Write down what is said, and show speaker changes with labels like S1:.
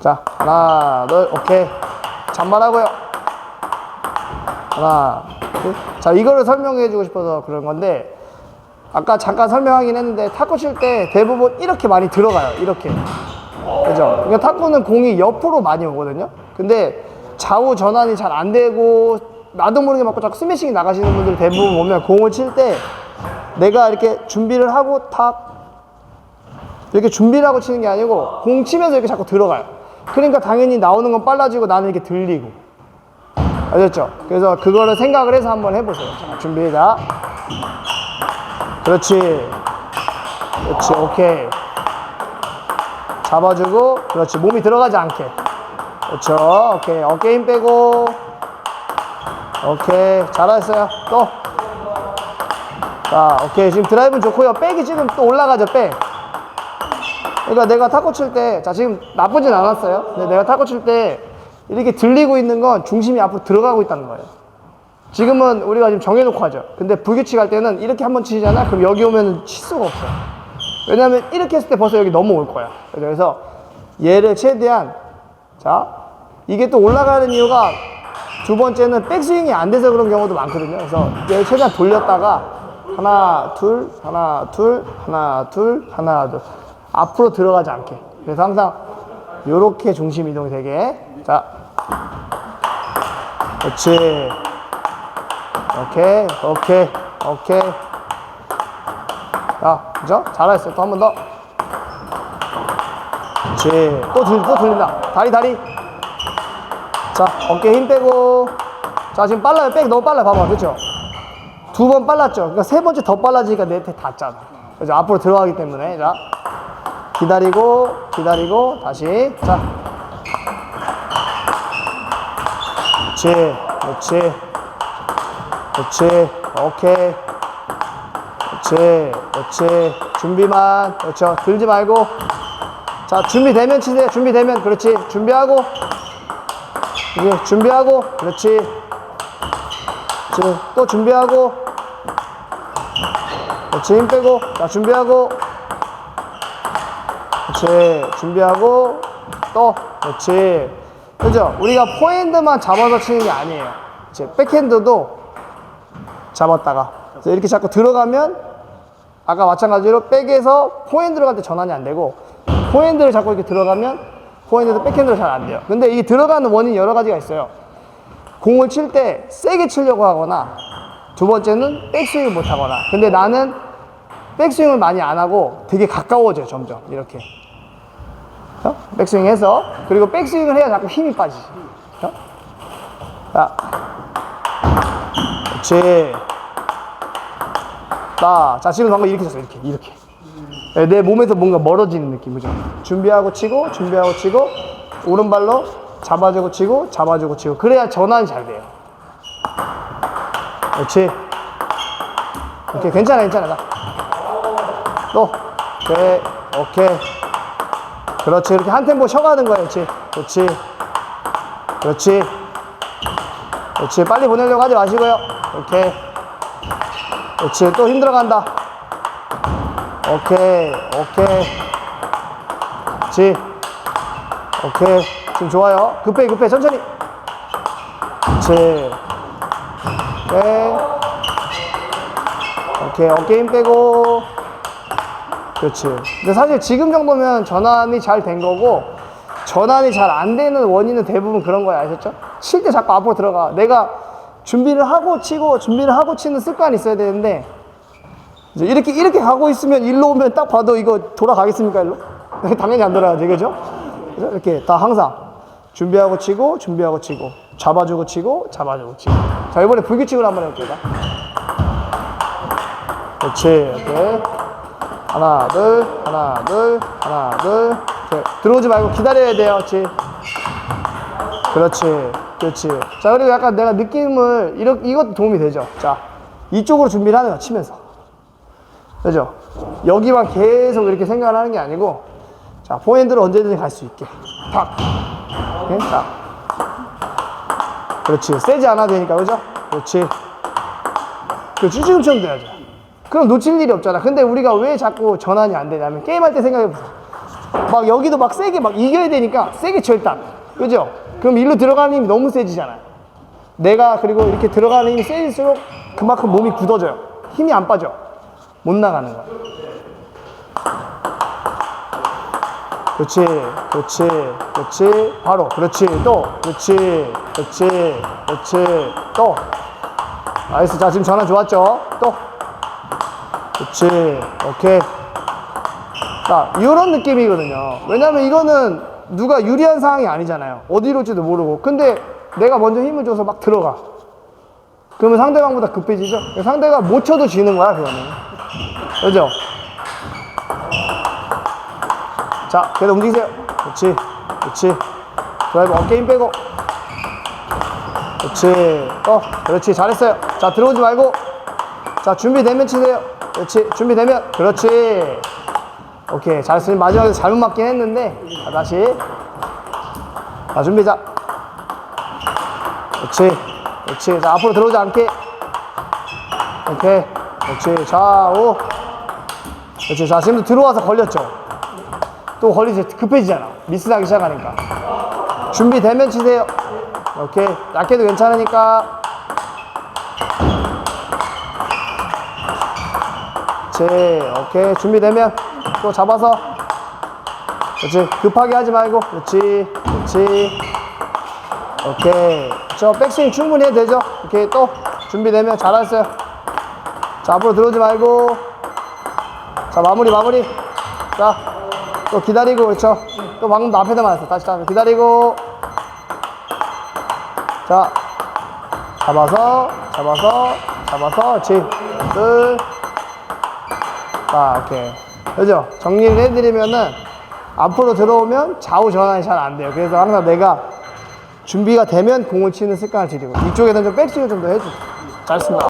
S1: 자, 하나, 둘, 오케이. 잔말하고요. 하나, 둘. 자, 이거를 설명해 주고 싶어서 그런 건데, 아까 잠깐 설명하긴 했는데, 탁구 칠 때 대부분 이렇게 많이 들어가요. 이렇게. 그죠? 그러니까 탁구는 공이 옆으로 많이 오거든요. 근데 좌우 전환이 잘 안 되고, 나도 모르게 맞고 자꾸 스매싱이 나가시는 분들 대부분 보면 공을 칠 때, 내가 이렇게 준비를 하고 탁, 이렇게 준비를 하고 치는 게 아니고 공 치면서 이렇게 자꾸 들어가요. 그러니까 당연히 나오는 건 빨라지고 나는 이렇게 들리고. 아셨죠? 그래서 그거를 생각을 해서 한번 해보세요. 자, 준비자. 그렇지. 그렇지. 오케이. 잡아주고. 그렇지. 몸이 들어가지 않게. 그렇죠. 오케이. 어깨 힘 빼고. 오케이. 잘하셨어요. 또. 자, 오케이. 지금 드라이브는 좋고요. 백이 지금 또 올라가죠. 백. 그러니까 내가 탁구 칠 때, 자, 지금 나쁘진 않았어요. 근데 내가 탁구 칠때 이렇게 들리고 있는 건 중심이 앞으로 들어가고 있다는 거예요. 지금은 우리가 지금 정해놓고 하죠. 근데 불규칙 할 때는 이렇게 한번 치잖아? 그럼 여기 오면 칠 수가 없어요. 왜냐면 이렇게 했을 때 벌써 여기 넘어올 거야. 그래서 얘를 최대한, 자, 이게 또 올라가는 이유가 두 번째는 백스윙이 안 돼서 그런 경우도 많거든요. 그래서 얘를 최대한 돌렸다가 하나, 둘, 하나, 둘, 하나, 둘, 하나, 둘. 앞으로 들어가지 않게. 그래서 항상 이렇게 중심 이동이 되게. 자. 그렇지. 오케이, 오케이, 오케이. 자, 그죠? 잘했어요. 또 한 번 더. 그렇지. 또, 들, 또 들린다. 다리, 다리. 자, 어깨 힘 빼고. 자, 지금 빨라요. 백 너무 빨라요. 봐봐. 그렇죠? 두 번 빨랐죠? 그러니까 세 번째 더 빨라지니까 네트 닿잖아. 그래서 앞으로 들어가기 때문에. 자. 기다리고, 기다리고, 다시. 자. 그렇지. 그렇지. 그렇지. 오케이. 그렇지. 그렇지. 준비만. 그렇죠. 들지 말고. 자, 준비되면 치세요. 준비되면. 그렇지. 준비하고. 이제 준비하고. 그렇지. 그렇지. 또 준비하고. 그렇지. 힘 빼고. 자, 준비하고. 그렇지. 준비하고. 또. 그렇지. 그죠? 우리가 포핸드만 잡아서 치는 게 아니에요. 이제 백핸드도 잡았다가 이렇게 자꾸 들어가면 아까 마찬가지로 백에서 포핸드로 갈 때 전환이 안 되고 포핸드를 자꾸 이렇게 들어가면 포핸드도 백핸드로 잘 안 돼요. 근데 이 들어가는 원인이 여러 가지가 있어요. 공을 칠 때 세게 치려고 하거나 두 번째는 백스윙을 못 하거나 근데 나는 백스윙을 많이 안 하고 되게 가까워져요 점점 이렇게 어? 백스윙 해서. 그리고 백스윙을 해야 자꾸 힘이 빠지지. 어? 자. 그렇지 자, 자 지금 방금 이렇게 쳤어 이렇게 이렇게. 네, 내 몸에서 뭔가 멀어지는 느낌 그죠 준비하고 치고 준비하고 치고 오른발로 잡아주고 치고 잡아주고 치고. 그래야 전환이 잘 돼요. 그렇지 오케이 괜찮아 괜찮아. 나. 또. 오케이 오케이 그렇지. 이렇게 한 템포 쉬어가는 거야 그렇지. 그렇지. 그렇지. 그렇지. 빨리 보내려고 하지 마시고요. 오케이. 그렇지. 또 힘들어간다. 오케이. 오케이. 그렇지. 오케이. 지금 좋아요. 급해 급해. 천천히. 그렇지. 오케이. 오케이. 어깨 힘 빼고 그렇지. 근데 사실 지금 정도면 전환이 잘 된 거고 전환이 잘 안 되는 원인은 대부분 그런 거예요 아셨죠? 칠 때 자꾸 앞으로 들어가. 내가 준비를 하고 치고 준비를 하고 치는 습관이 있어야 되는데 이제 이렇게 이렇게 가고 있으면 일로 오면 딱 봐도 이거 돌아가겠습니까 일로? 당연히 안 돌아가지. 그죠? 이렇게 다 항상 준비하고 치고 준비하고 치고 잡아주고 치고 잡아주고 치고. 자 이번에 불규칙으로 한번 해볼게요. 그렇지. 이렇게 하나 둘 하나 둘 하나 둘 들어오지 말고 기다려야 돼요 그렇지 그렇지. 자 그리고 약간 내가 느낌을 이렇게 이것도 도움이 되죠. 자 이쪽으로 준비를 하는 거야 치면서. 그죠? 여기만 계속 이렇게 생각을 하는 게 아니고 자 포핸드로 언제든지 갈 수 있게. 탁. 이렇게 딱 그렇지 세지 않아도 되니까 그죠? 그렇지. 그렇지 지금처럼 돼야죠 그럼 놓칠 일이 없잖아 근데 우리가 왜 자꾸 전환이 안 되냐면 게임할 때 생각해보세요 막 여기도 막 세게 막 이겨야 되니까 세게 쳐 일단. 그죠? 그럼 일로 들어가는 힘이 너무 세지잖아요. 내가 그리고 이렇게 들어가는 힘이 세질수록 그만큼 몸이 굳어져요. 힘이 안 빠져. 못 나가는 거야. 그렇지, 그렇지, 그렇지. 바로, 그렇지, 또, 그렇지, 그렇지, 그렇지, 또. 나이스. 자, 지금 전환 좋았죠? 또. 그렇지, 오케이. 자, 이런 느낌이거든요. 왜냐면 이거는 누가 유리한 상황이 아니잖아요. 어디로 올지도 모르고. 근데 내가 먼저 힘을 줘서 막 들어가. 그러면 상대방보다 급해지죠? 상대가 못 쳐도 지는 거야, 그거는. 그죠? 자, 계속 움직이세요. 그렇지, 그렇지. 드라이브 어깨 힘 빼고. 그렇지. 또, 그렇지. 잘했어요. 자, 들어오지 말고. 자, 준비되면 치세요. 그렇지. 준비되면. 그렇지. 오케이. 잘했어요. 마지막에 잘못 맞긴 했는데. 자, 다시. 자, 준비. 자. 그렇지. 그렇지. 자, 앞으로 들어오지 않게. 오케이. 그렇지. 자, 오. 그렇지. 자, 지금도 들어와서 걸렸죠. 또 걸리지 급해지잖아. 미스나기 시작하니까. 준비되면 치세요. 오케이. 약해도 괜찮으니까. 그렇지. 오케이. 준비되면 또 잡아서. 그렇지. 급하게 하지 말고. 그렇지. 그렇지. 오케이. 저 백스윙 충분히 해도 되죠? 오케이. 또 준비되면 잘했어요. 자, 앞으로 들어오지 말고. 자, 마무리, 마무리. 자, 또 기다리고, 그렇죠? 또 방금 도 앞에다 맞았어. 다시, 다시 기다리고. 자, 잡아서, 잡아서, 잡아서, 그렇지. 둘. 자, 오케이. 그죠? 정리를 해드리면은, 앞으로 들어오면 좌우 전환이 잘 안 돼요. 그래서 항상 내가 준비가 되면 공을 치는 습관을 들이고, 이쪽에는 좀 백스윙을 좀 더 해줘. 잘했습니다.